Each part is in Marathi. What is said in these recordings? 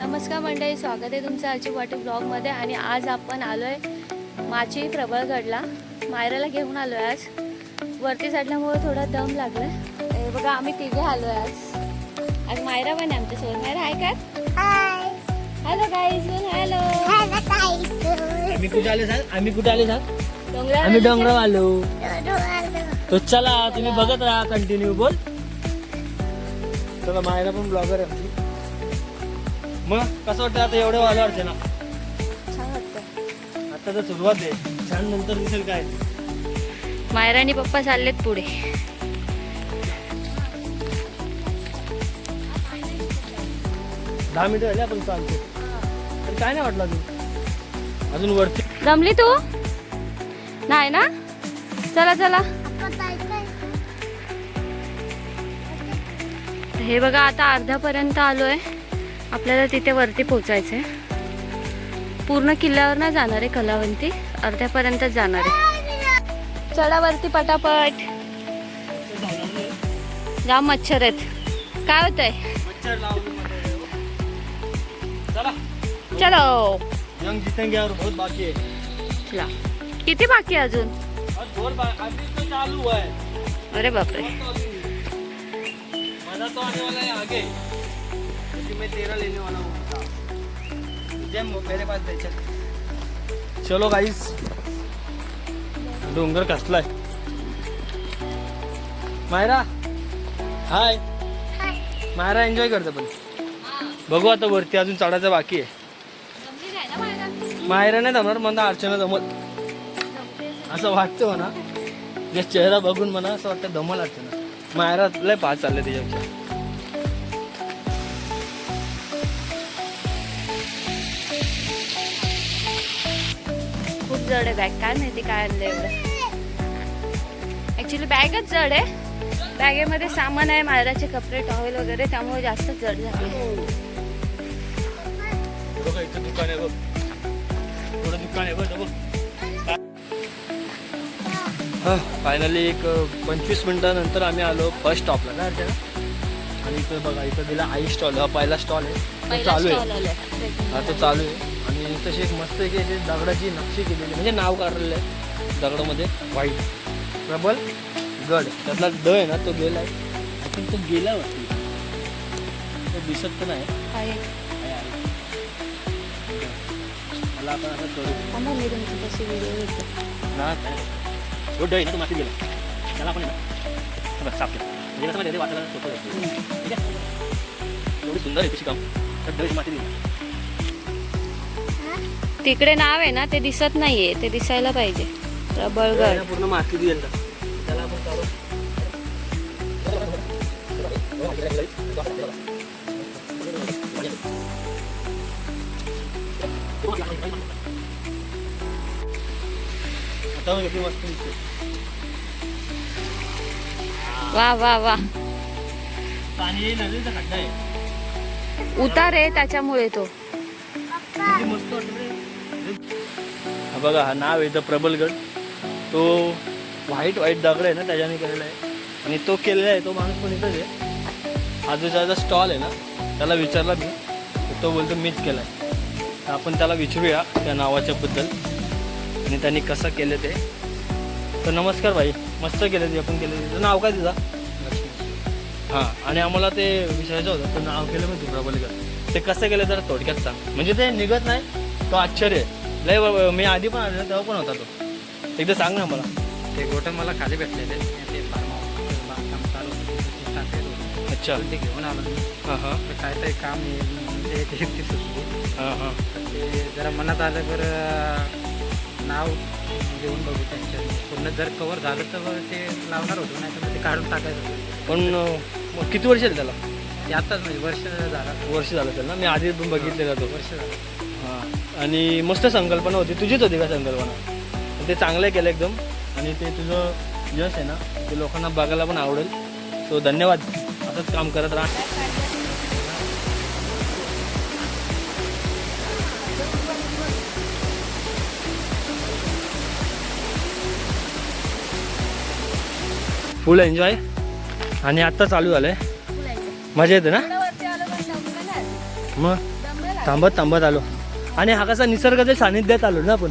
नमस्कार मंडळी स्वागत आहे तुमचं अची वाटी ब्लॉगमध्ये आणि आज आपण आलो आहे माची प्रबळगडला. मायराला घेऊन आलो आहे आज. वरती चढल्यामुळे थोडा दम लागला हे बघा आम्ही तिघे आलो आहे आज. आज मायरा पण आहे आमच्यासोबत. मायरा आहे का? हॅलो गाईज हॅलो आम्ही कुठे आले सांग आम्ही कुठे आले सांग डोंगरावर आम्ही आलो. डोंगराव आलो. तो चला तुम्ही बघत राहा कंटिन्यू बोल. चला मायरा पण ब्लॉगर आहे. मग कसं वाटतं आता एवढं वाला वाटते ना? का? छान वाटतं आता तर सुरुवात आहे. छान नंतर दिसेल काय? मायरा आणि पप्पा चाललेत पुढे. दहा मिनिटं झाली आपण चालतो पण काय नाही वाटलं अजून? अजून वरती. जमली तू? नाही ना? चला चला. हे बघा आता अर्ध्यापर्यंत आलोय. आपल्याला तिथे वरती पोचायचंय पूर्ण किल्ल्यावर नाही जाणार आहे कलावंती अर्ध्यापर्यंतच जाणार. आहे चला वरती पटापट. जाम मच्छर आहेत काय मच्छर लावून चला. चलो. यंग जितेंगे बहुत बाकी आहे चला. किती बाकी आहे अजून? अरे बापरे. मजा तो आने वाला है आगे. मैं तेरह लेने वाला हूँ। मेरे पास दे चल। चलो गाईस डोंगर कसलाय मायरा। हाय मायरा एन्जॉय करते पण। बघू आता वरती अजून चढायचं बाकी आहे। मायरा? नाही जमणार म्हणा अर्चना जमत असं वाटतं म्हणा। जे चेहरा बघून म्हणा असं वाटतं दमल अर्चना। मायरा लय पाच चालले त्याच्यापेक्षा जड आहे बॅग. काय माहिती काय आणलं एवढं. ऍक्च्युली बॅगच जड आहे. बॅगेमध्ये सामान आहे मायराचे कपडे टॉवेल वगैरे त्यामुळे जास्त जड झाले. बघा इथं दुकान आहे बघ. थोडं दुकान आहे बघ. बघ फायनली एक पंचवीस मिनिटानंतर आम्ही आलो फर्स्ट स्टॉपला अर्चना? आणि इथं बघा इथं दिला आई स्टॉल हा पहिला स्टॉल आहे. तो चालू आहे. हा तो चालू आहे. आणि तशी एक मस्त एक दगडाची नक्षी केलेली. म्हणजे नाव काढलेलं आहे दगडामध्ये. व्हाईट प्रबल गड. त्यातला ड आहे ना तो गेला आहे पण तो गेला वाटतं तो दिसत तर नाही. मला आपण असं करू ना तो ड आहे ना तो माती गेला. त्याला आपण आहे ना. बघ, साफ केला. म्हणजे कसं माहिती आहे, वाचायला सोपं जातं. ठीक आहे एवढी सुंदर आहे तशी काम तर माती दिली तिकडे नाव आहे ना ते दिसत नाहीये. ते दिसायला पाहिजे. प्रबळगड पूर्ण माती दिली त्याला आपण वा वा वा. पाणी येईल नदीचा खड्डा आहे. उतार आहे त्याच्यामुळे तो. हा बघा हा नाव आहे द प्रबलगड. तो व्हाईट व्हाईट दगड आहे ना त्याच्याने केलेला आहे. आणि तो केलेला आहे तो माणूस पण इथंच आहे. हा जो ज्याचा स्टॉल आहे ना त्याला विचारला मी. तो बोलतो मीच केला आहे आपण त्याला विचारूया त्या नावाच्या बद्दल. आणि त्यांनी कसं केलं ते. तर नमस्कार भाई. मस्त केलं ते आपण केलं तुझं नाव काय तुझा? हां आणि आम्हाला ते विचारायचं होतं तर नाव केलं मी प्रबलगड ते कसं केलं जरा थोडक्यात सांग. म्हणजे ते निघत नाही तो आश्चर्य. लय मी आधी पण आलेलो तेव्हा पण होता तो. एकदा सांग ना मला. ते गोटे मला खाली भेटलेले ते. अच्छा. ते घेऊन आलो हां हां. ते काहीतरी काम येईल ते सुचली. हां हां. तर ते जरा मनात आलं तर नाव घेऊन बघू त्यांच्या. पूर्ण जर कवर झालं तर ते लावणार होतो नाही तर ते काढून टाकायचं होतं. पण मग किती वर्ष झाले त्याला? ते आताच म्हणजे वर्ष झालं. वर्ष झालं त्याला मी आधी पण बघितलेला तो. वर्ष झालं. हां. आणि मस्त संकल्पना होती. तुझीच होती का संकल्पना? ते चांगलं केलं एकदम. आणि ते तुझं यश आहे ना ते लोकांना बघायला पण आवडेल. सो धन्यवाद. असंच काम करत राहा. Full enjoy. आणि आत्ता चालू झालंय. मजा येते ना? मग थांबत थांबत आलो. आणि हा कसा निसर्गाच्या सानिध्यात आलो ना आपण.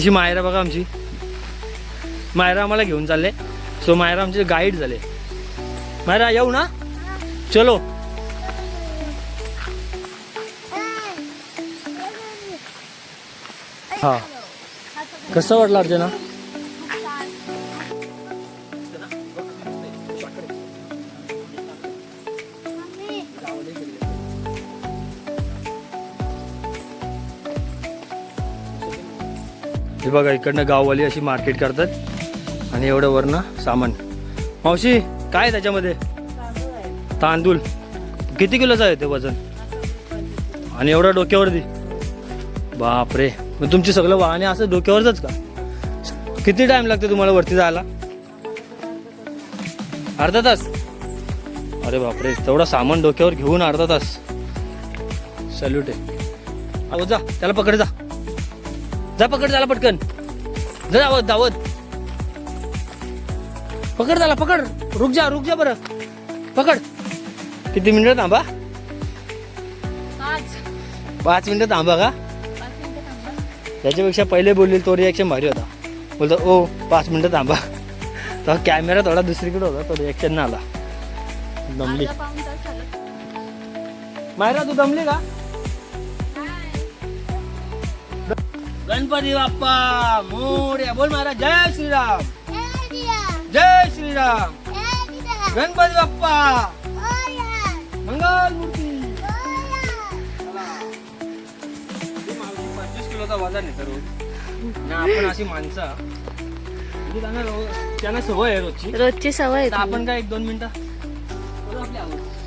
जी मायरा बघा आमची. मायरा आम्हाला घेऊन चालले. सो मायरा आमचे गाईड झाले. मायरा येऊ ना? चलो. हा. कसं वाटलं अर्चना? बघा इकडनं गाववाली अशी मार्केट करतात. आणि एवढं वरनं सामान. मावशी काय आहे त्याच्यामध्ये? तांदूळ किती किलोचं आहे ते वजन? आणि एवढं डोक्यावरती? बापरे. मग तुमची सगळं वाहने असं डोक्यावरच का? किती टाइम लागतो तुम्हाला वरती जायला? अर्धा तास? अरे बापरे तेवढं सामान डोक्यावर घेऊन अर्धा तास. सॅल्यूट आहे. अहो जा. त्याला पकड जा. जा पकड त्याला पटकन. जा धावत धावत पकड त्याला पकड. रुक जा रुक जा बरं. पकड. किती मिनिटं थांबा? पाच. मिनिटं थांबा का? त्याच्यापेक्षा पहिले बोलली तो रिॲक्शन भारी होता. बोलतो ओ पाच मिनिटं थांबा. तर कॅमेरा थोडा दुसरीकडे होता तो रिॲक्शन ना आला. दमली. झाला. मायरा तू दमली का? गणपती बाप्पा मोर्या. बोल महाराज जय श्रीराम. जय श्रीराम. गणपती बाप्पा. मंगल मूर्ती. पंचवीस किलोचा वजन आहे रोज आपण अशी माणसं. म्हणजे त्यांना रोज- त्यांना सवय आहे रोजची. रोजची सवय तर आपण काय एक दोन मिनिटं करू आपली आवड.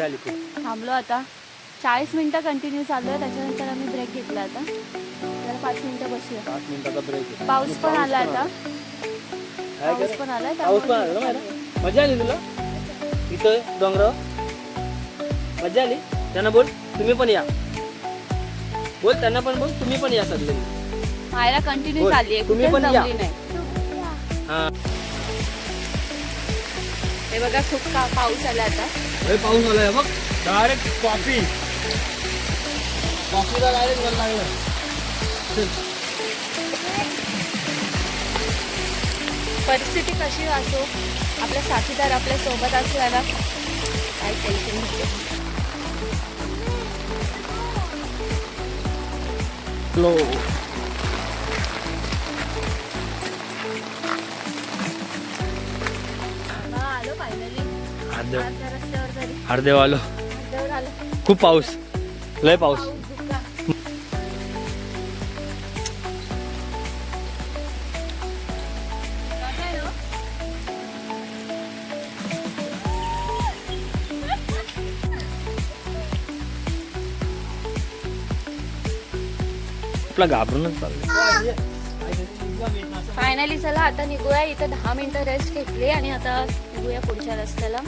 आली खूप. थांबलो आता. चाळीस मिनिटं कंटिन्यू चालू आहे त्याच्यानंतर आम्ही ब्रेक घेतला आता. जरा पाच मिनिटं बसूया. पाच मिनिटाचा ब्रेक पाऊस पण आला आता. पाऊस? पण आलाय पाऊस पण आला ना? मजा आली तुला? इथं डोंगरावर मजा आली? त्यांना बोल तुम्ही पण या. बोल त्यांना पण बोल तुम्ही पण या सगळे. मायरा कंटिन्यू चालली आहे. तुम्ही पण या. हा. हे बघा खूप का- पाऊस आला आता. हे पाऊस आलाय बघ. डायरेक्ट कॉफी कॉफीला डायरेक्ट वर लागलं. परिस्थिती कशी असो? आपला साथीदार आपल्यासोबत असला ना काही टेन्शन लो आलो फायनली अर्धेव आलो खूप पाऊस. लय पाऊस. आपला घाबरूनच चाललं फायनली चला आता निघूया. इथं दहा मिनिटं रेस्ट घेतली आणि आता निघूया पुढच्या रस्त्याला.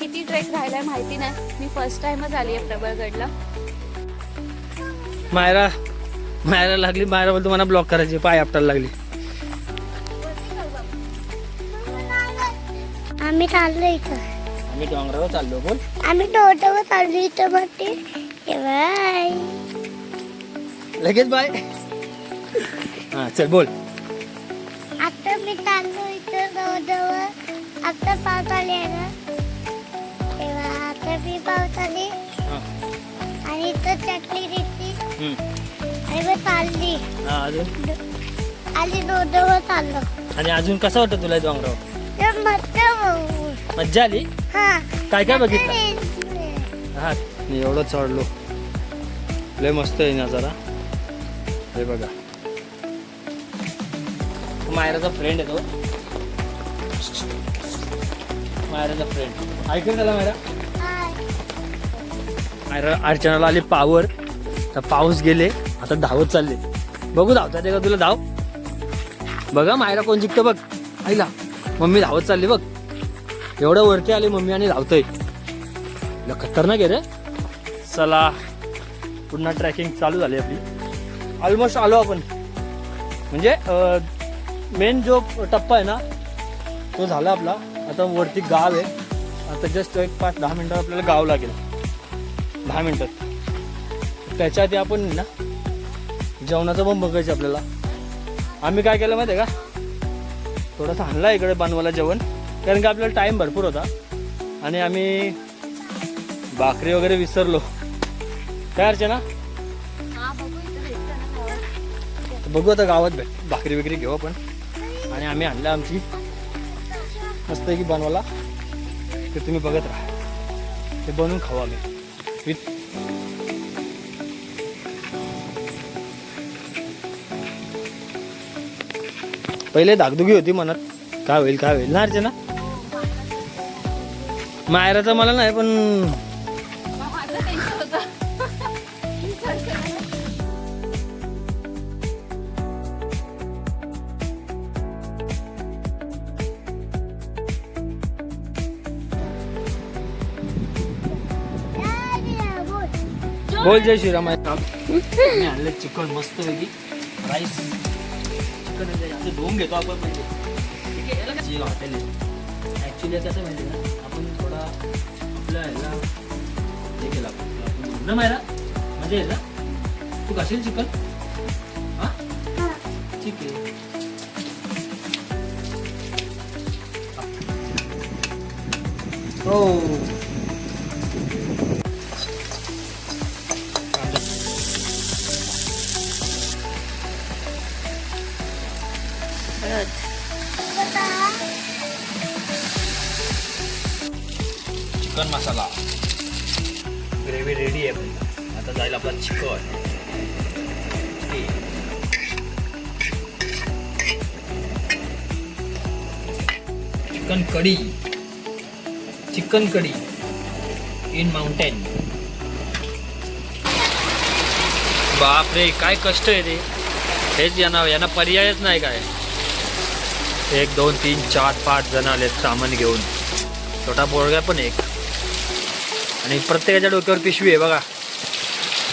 किती ट्रेक राहिलाय माहिती नाही. मी फर्स्ट टाइमच आली आहे प्रबळगडला. मायरा मायरा लागली मायरा बोलतो मला ब्लॉक करायची पाय आपटायला लागली. आम्ही चाललो इथं. आम्ही डोंगरावर चाललो बोल. आम्ही टोटवर चाललो इथं मग ते बाय लगेच बाय. हा चल बोल. आता मी चाललो इथं जवळजवळ आता पाऊस आली आहे ना आली हा. आणि इथं चटणी हम्म. आणि मग चालली. अजून? आली डोंगरावर चाललो. आणि अजून कसं वाटतं तुला डोंगरावर तर मस्त मग. मज्जा आली? हा. काय काय बघितलं? हा. मी एवढं चढलो लय मस्त आहे नजारा. हे बघा. मायराचा फ्रेंड आहे तो. मायराचा फ्रेंड ऐकून मायरा मायरा? अर्चनाला आले पावर. तर पाऊस गेले आता धावत चालले. बघू धावता ते का तुला धाव. बघा मायरा कोण जिंकतं बघ. आईला मम्मी धावत चालली बघ. एवढं वरती आले मम्मी आणि धावतोय. खतरनाक आहे रे. चला पुन्हा ट्रॅकिंग चालू झाली आपली. ऑलमोस्ट आलो आपण. म्हणजे मेन जो टप्पा आहे ना तो झाला आपला. आता वरती गाव आहे. आता जस्ट एक पाच दहा मिनटात आपल्याला गाव लागेल. दहा मिनटात त्याच्या आधी आपण ना जेवणाचं पण बघायचं आपल्याला. आम्ही काय केलं माहिती आहे का? थोडंसं आणला इकडे बनवायला जेवण कारण की आपल्याला टाईम भरपूर होता. आणि आम्ही भाकरी वगैरे विसरलो. काय अर्चना बघू आता गावात भेट भाकरी वगैरे घेऊ आपण. आणि आम्ही आणलं आमची. मस्त की बनवायला ते तुम्ही बघत राहा. ते बनवून खाऊ आम्ही. पहिले धाकधुकी होती मनात. काय होईल काय होईल. ना? अर्चना मायराचं मला नाही पण बोल जय श्रीराम मी आणले चिकन मस्त पैकी. राईस चिकन धुवून घेतो आपण म्हणजे. ठीक आहे, याला काय? हॉटेल आहे. ॲक्च्युली कसं माहिती ना आपण थोडा आपल्या ह्याला हे केलं ना मायरा मजा येईल ना? तू खाशील चिकन हां? ठीक आहे. हो. चिकन मसाला. ग्रेव्ही रेडी आहे आता जाईल आपला चिकन चिकन कढी. चिकन कढी. इन माउंटेन बापरे काय कष्ट आहे ते. हेच यांना यांना पर्यायच नाही काय. एक दोन तीन चार पाच जण आलेत सामान घेऊन. छोटा पोरगा पण एक. आणि प्रत्येकाच्या डोक्यावर पिशवी आहे बघा.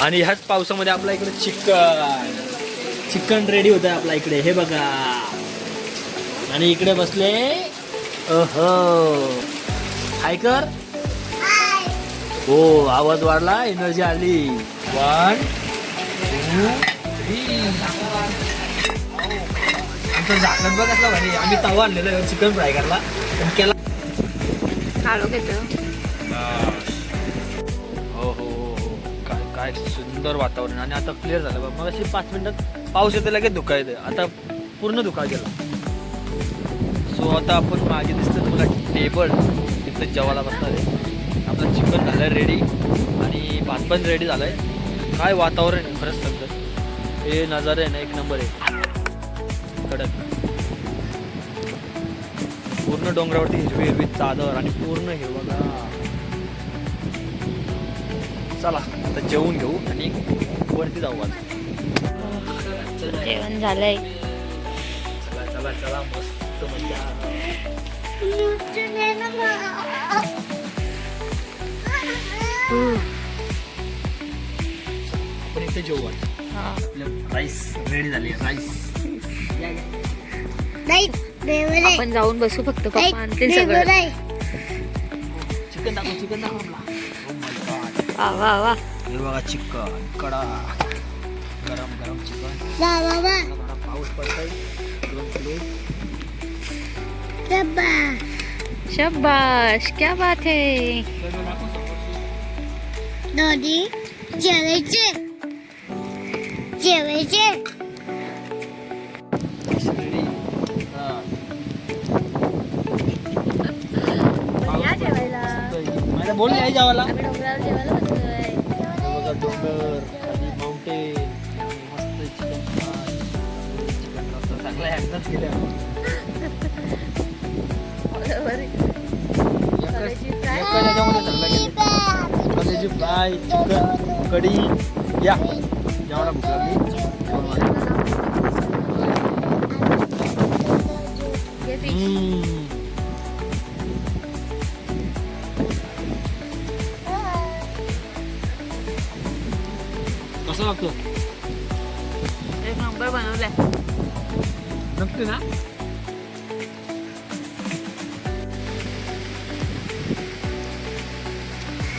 आणि ह्याच पावसामध्ये आपल्या इकडे चिकन. चिकन रेडी होत आहे आपल्या इकडे. हे बघा. आणि इकडे बसले. अहो हाय कर. हो आवाज वाढला. एनर्जी आली. वन टू थ्री आमचं झाकण बघ असला भारी. आम्ही तवा आणलेला चिकन फ्राय करायला. पण केला घेतो काय सुंदर वातावरण आणि आता क्लिअर झालं बघ. मग अशी पाच मिनटं पाऊस येते लगेच धुका येते आता पूर्ण धुका गेला. सो आता आपण मागे दिसतं तुला टेबल तिथं जेवायला बसणार आहे. आपलं चिकन झालं रेडी आणि भात पण रेडी झालं आहे काय वातावरण आहे खरंच सध्या हे नजारे आहे ना एक नंबर आहे. कडक. पूर्ण डोंगरावरती हिरवी हिरवी चादर आणि पूर्ण हिरवगा चला आता जेवून घेऊ आणि वरती जाऊ आज चला जेवण झालंय. चला चला मस्त मजा. आपण इथे जेवू आज. हा. आपलं राईस रेडी झाली राईस आपण जाऊन बसू फक्त पप्पा आणतील सगळं. चिकन दाखव चिकन दाखव वा वा वा. हे बघा चिकन कडा. गरम गरम चिकन थोडा पाऊस पडतोय. दोन प्लेट डब्बा शब्बाश क्या बात है. दोन्ही जेवायचे. जेवायचे. माझ्या बोल नाही जेवायला आम्ही डोंगरावर जेवायला बसलोय बघा डोंगर खाली माउंटेन मस्त चिकन चिकन चांगला एकदाच केलं. कलेजी फ्राय. कढी या जेवायला भूक लागली आपलं एक नंबर बनवलाय नक्की ना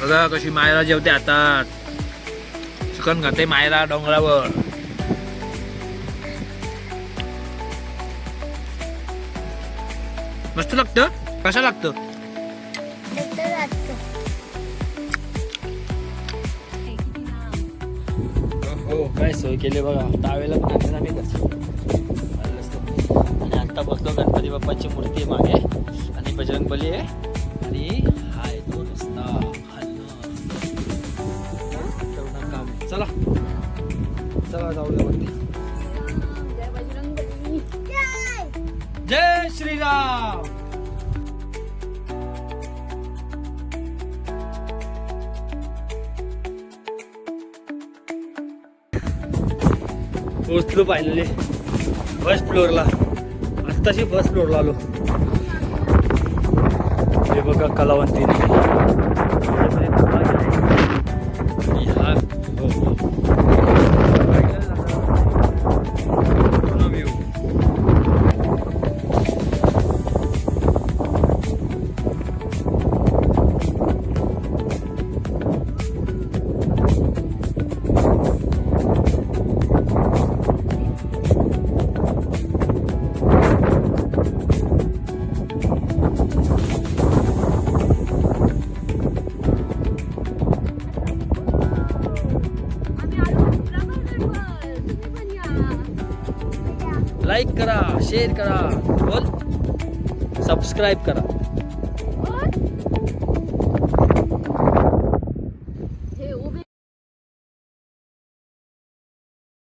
बघा कशी मायरा जेवते आता चिकन खाते मायरा डोंगरावर मस्त लागतं कसं लागतं हो काय सोय केली बघा. त्यावेळेला पण आणलं आम्ही आणि आत्ता बसलो गणपती बाप्पाची मूर्ती आहे. मागे आणि बजरंग बली आहे. आणि हा आहे तो रस्ता. खालनं. काम चला. चला जाऊया पोचलो फायनली फर्स्ट फ्लोअरला आत्ताशी फर्स्ट फ्लोअरला आलो. हे बघा कलावंतीने. शेअर करा. बोल. सबस्क्राईब करा.